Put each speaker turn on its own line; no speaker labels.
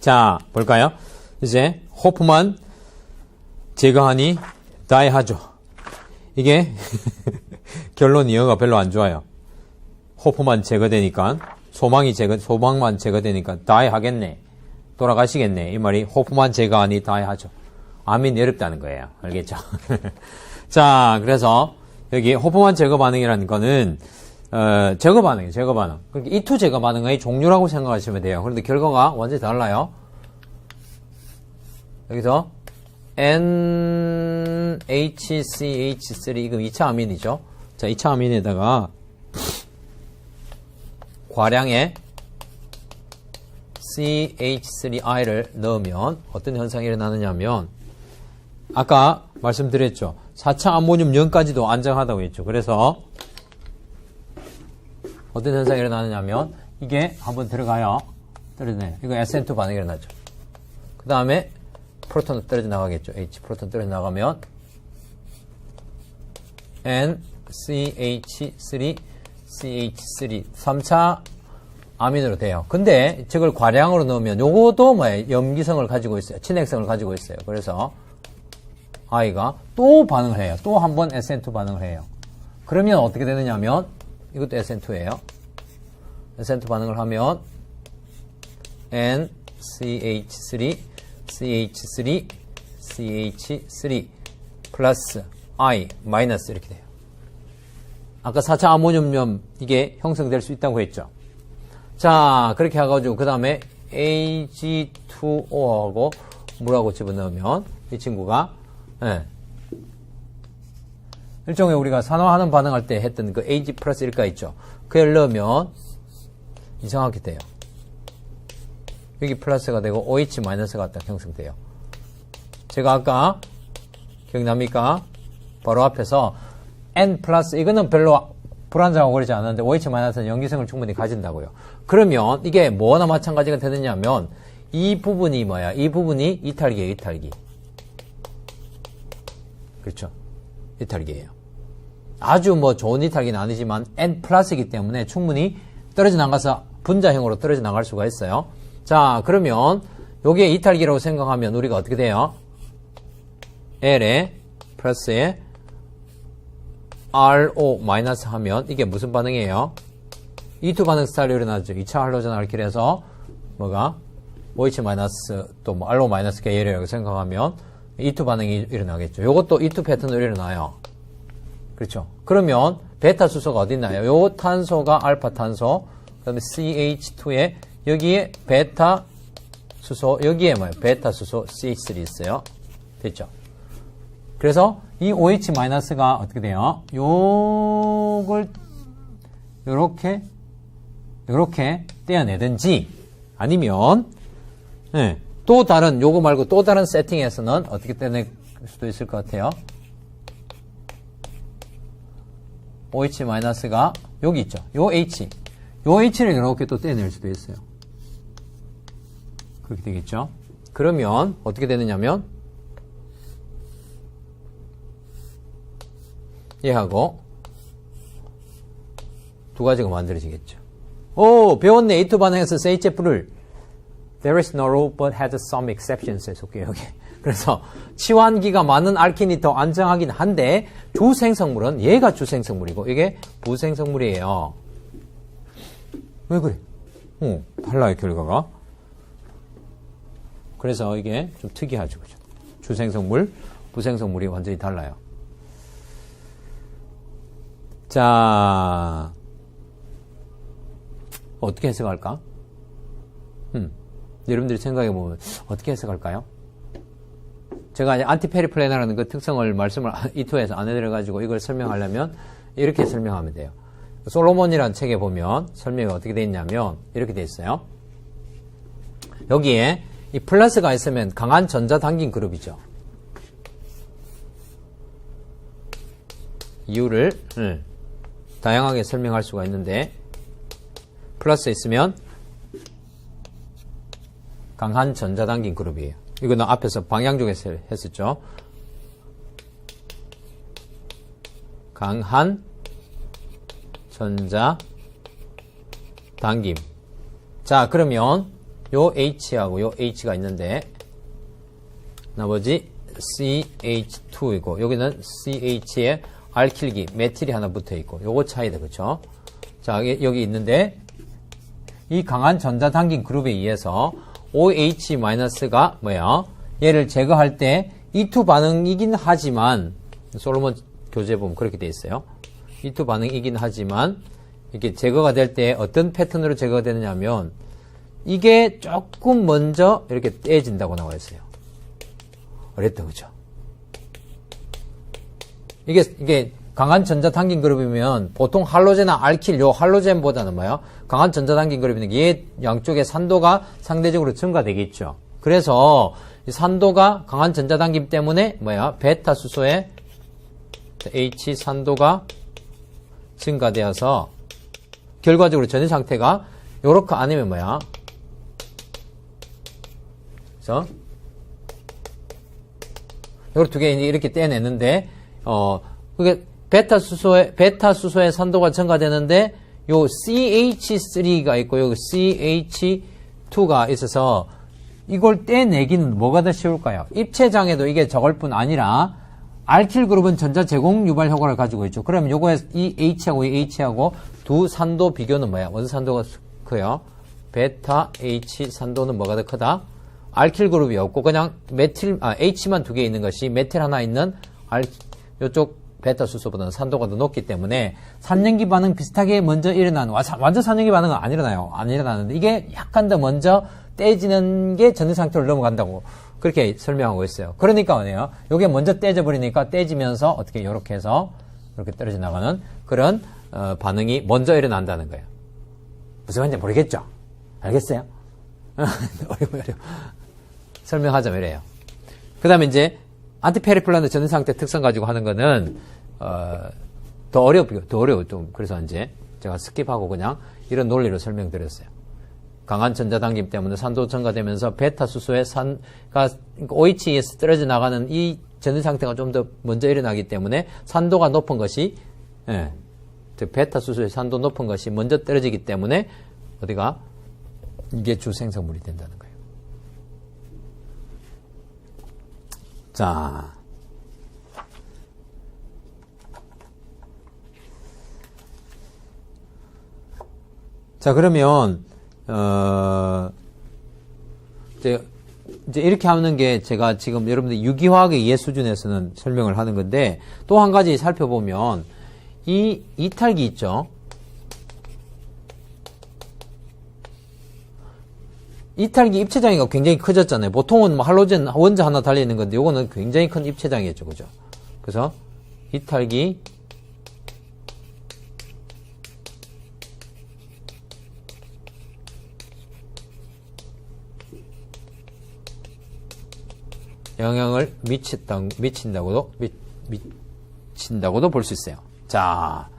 자, 볼까요? 이제 호프만 제거하니 다이 하죠. 이게 결론 이어가 별로 안 좋아요. 호프만 제거되니까 소망이 제거 소망만 제거되니까 다이 하겠네. 돌아가시겠네. 이 말이 호프만 제거하니 다이 하죠. 아민 어렵다는 거예요. 알겠죠? 자, 그래서 여기 호프만 제거 반응이라는 거는 어, 제거 반응이에요. 제거 반응. 그러니까 이투 제거 반응의 종류라고 생각하시면 돼요. 그런데 결과가 완전히 달라요. 여기서 NHCH3 이거 2차 아민이죠. 자, 2차 아민에다가 과량의 CH3I를 넣으면 어떤 현상이 일어나느냐면 아까 말씀드렸죠. 4차 암모늄 0까지도 안정하다고 했죠. 그래서 어떤 현상이 일어나느냐면 이게 한번 들어가요. 떨어지네. 이거 SN2 반응이 일어나죠. 그 다음에 프로톤 떨어져 나가겠죠. H 프로톤 떨어져 나가면 N CH3 CH3 3차 아민으로 돼요. 근데 저걸 과량으로 넣으면 요것도 뭐예요? 염기성을 가지고 있어요. 친핵성을 가지고 있어요. 그래서 I가 또 반응을 해요. 또 한 번 SN2 반응을 해요. 그러면 어떻게 되느냐면 이것도 SN2예요. SN2 반응을 하면 NCH3 CH3 CH3 플러스 I 마이너스 이렇게 돼요. 아까 4차 아모늄염 이게 형성될 수 있다고 했죠. 자 그렇게 해가지고 그 다음에 Ag2O하고 물하고 집어넣으면 이 친구가 예, 일종의 우리가 산화하는 반응할 때 했던 그 Ag 플러스 1가 있죠. 그걸 넣으면 이상하게 돼요. 여기 플러스가 되고 OH 마이너스가 딱 형성돼요. 제가 아까 기억납니까? 바로 앞에서 N 플러스 이거는 별로 불안정하고 그러지 않은데 OH 마이너스는 연기성을 충분히 가진다고요. 그러면 이게 뭐나 마찬가지가 되느냐면 이 부분이 뭐야? 이 부분이 이탈기예요, 이탈기. 그렇죠. 이탈기예요. 아주 뭐 좋은 이탈기는 아니지만 N 플러스이기 때문에 충분히 떨어져 나가서 분자형으로 떨어져 나갈 수가 있어요. 자, 그러면 요게 이탈기라고 생각하면 우리가 어떻게 돼요? L에 플러스에 RO 마이너스 하면 이게 무슨 반응이에요? E2 반응 스타일로 일어나죠. 2차 할로전 알킬에서 뭐가 OH 마이너스 또 뭐 RO 마이너스 계열이라고 생각하면 E2 반응이 일어나겠죠. 요것도 E2 패턴으로 일어나요. 그렇죠. 그러면 베타 수소가 어디 있나요? 요 탄소가 알파 탄소, 그 다음에 CH2에 여기에 베타 수소, 여기에 뭐예요? 베타 수소 CH3 있어요. 됐죠? 그래서 이 OH-가 어떻게 돼요? 요걸 요렇게 요렇게 떼어내든지 아니면 네, 또 다른 요거 말고 또 다른 세팅에서는 어떻게 떼낼 수도 있을 것 같아요. OH-가 여기 있죠. 요 H. 요 H를 이렇게 또 떼낼 수도 있어요. 그렇게 되겠죠. 그러면 어떻게 되느냐면 얘하고 두 가지가 만들어지겠죠. 오, 배웠네. A2 반응에서 CHF를 There is no rule but has some exceptions. 속해요, 여기. 그래서 치환기가 많은 알킨이 더 안정하긴 한데 주생성물은 얘가 주생성물이고 이게 부생성물이에요. 왜 그래? 어, 달라요, 결과가. 그래서 이게 좀 특이하죠. 그죠? 주생성물, 부생성물이 완전히 달라요. 자, 어떻게 해석할까? 음, 여러분들이 생각해 보면 어떻게 해석할까요? 제가 안티페리플레나라는 그 특성을 말씀을 이토에서 안 해드려가지고 이걸 설명하려면 이렇게 설명하면 돼요. 솔로몬이라는 책에 보면 설명이 어떻게 되어 있냐면 이렇게 되어 있어요. 여기에 이 플러스가 있으면 강한 전자 당긴 그룹이죠. 이유를 음, 다양하게 설명할 수가 있는데 플러스 있으면 강한 전자 당긴 그룹이에요. 이거는 앞에서 방향 중에서 했었죠. 강한 전자 당김. 자, 그러면 요 H하고 요 H가 있는데 나머지 CH2이고 여기는 CH에 알킬기 메틸이 하나 붙어 있고 요거 차이다 그쵸 자 여기- 있는데 이 강한 전자당긴 그룹에 의해서 OH-가 뭐야 얘를 제거할 때 E2 반응이긴 하지만 솔로몬 교재 보면 그렇게 돼 있어요. E2 반응이긴 하지만 이게 제거가 될 때 어떤 패턴으로 제거가 되느냐면 이게 조금 먼저 이렇게 떼진다고 나와 있어요. 어랬다 그죠? 이게 이게 강한 전자당긴 그룹이면 보통 할로젠이나 알킬 요 할로젠보다는 뭐요? 강한 전자당긴 그룹이는 얘 양쪽의 산도가 상대적으로 증가되겠죠. 그래서 이 산도가 강한 전자당김 때문에 뭐야? 베타 수소의 H 산도가 증가되어서 결과적으로 전해 상태가 요렇게 아니면 뭐야? 그래서 요렇게 두개 이렇게 떼내는데 어 그게 베타 수소의 베타 수소의 산도가 증가되는데 요 CH3가 있고 요 CH2가 있어서 이걸 떼내기는 뭐가 더 쉬울까요? 입체장에도 이게 적을 뿐 아니라 알킬 그룹은 전자 제공 유발 효과를 가지고 있죠. 그러면 요거에 이 H하고 이 H하고 두 산도 비교는 뭐야? 어느 산도가 커요? 베타 H 산도는 뭐가 더 크다? 알킬 그룹이 없고 그냥 메틸 아 H만 두 개 있는 것이 메틸 하나 있는 알 요쪽 베타 수소보다는 산도가 더 높기 때문에 산염기 반응 비슷하게 먼저 일어나는 와- 완전 산염기 반응은 안 일어나요. 안 일어나는데 이게 약간 더 먼저 떼지는 게 전자 상태로 넘어간다고 그렇게 설명하고 있어요. 그러니까 뭐네요. 요게 먼저 떼져 버리니까 떼지면서 어떻게 이렇게 해서 이렇게 떨어져 나가는 그런 어, 반응이 먼저 일어난다는 거예요. 무슨 말인지 모르겠죠? 알겠어요? 어려워, 어려워. 설명하자면 이래요. 그 다음에 이제, 안티페리플란드 전는 상태 특성 가지고 하는 거는, 어, 더 어렵고요. 더 어려워, 좀. 그래서 이제, 제가 스킵하고 그냥 이런 논리로 설명드렸어요. 강한 전자당김 때문에 산도 증가되면서 베타 수소의 산가, OH에서 떨어져 나가는 이 전는 상태가 좀 더 먼저 일어나기 때문에 산도가 높은 것이, 예, 즉 베타 수소의 산도 높은 것이 먼저 떨어지기 때문에 어디가 이게 주 생성물이 된다는 거예요. 자. 자, 그러면, 어, 이제, 이제 이렇게 하는 게 제가 지금 여러분들 유기화학의 이해 수준에서는 설명을 하는 건데, 또 한 가지 살펴보면, 이 이탈기 있죠? 이탈기 입체 장애가 굉장히 커졌잖아요. 보통은 뭐 할로젠 원자 하나 달려 있는 건데, 요거는 굉장히 큰 입체 장애죠. 그죠? 그래서, 이탈기, 영향을 미쳤다, 미친다고도, 미, 미친다고도 볼 수 있어요. 자,